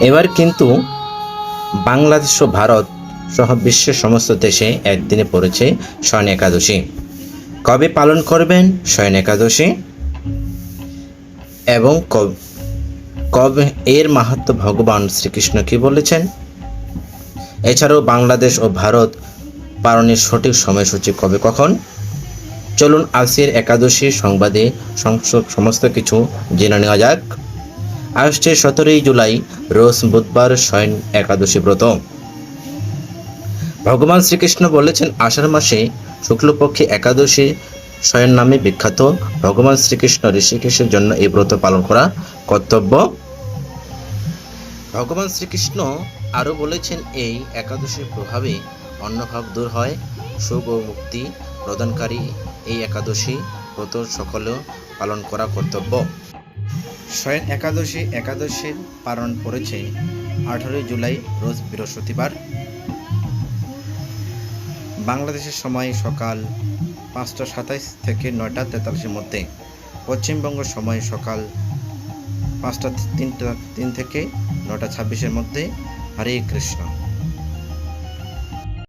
এবার কিন্তু বাংলাদেশ ও ভারত সহ বিশ্বের সমস্ত দেশে একদিনে পড়েছে শয়ন একাদশী। কবে পালন করবেন? শয়ন একাদশী। এবং কব- এর মাহাত্ম ভগবান শ্রীকৃষ্ণ কি বলেছেন? এছাড়াও বাংলাদেশ ও ভারত পালনের সঠিক সময়সূচি কবে কখন? চলুন আজকের একাদশী সংবাদে সমস্ত কিছু জেনে নেওয়া যাক। আসছে সতেরোই জুলাই, রোজ বুধবার শয়ন একাদশী ব্রত। ভগবান শ্রীকৃষ্ণ বলেছেন, আষাঢ় মাসে শুক্লপক্ষে একাদশী শয়ন নামে বিখ্যাত। ভগবান শ্রীকৃষ্ণ ঋষিকেশের জন্য এই ব্রত পালন করা কর্তব্য। ভগবান শ্রীকৃষ্ণ আরও বলেছেন, এই একাদশীর প্রভাবে অন্নভাব দূর হয়, সুখ ও মুক্তি প্রদানকারী এই একাদশী ব্রত সকলেও পালন করা কর্তব্য। শয়ন একাদশী একাদশীর পালন করেছে আঠারোই জুলাই, রোজ বৃহস্পতিবার। বাংলাদেশের সময় সকাল পাঁচটা সাতাইশ থেকে নয়টা তেতাল্লিশের মধ্যে। পশ্চিমবঙ্গ সময় সকাল পাঁচটা তিনটা তিন থেকে নটা ছাব্বিশের মধ্যে। হরে কৃষ্ণ।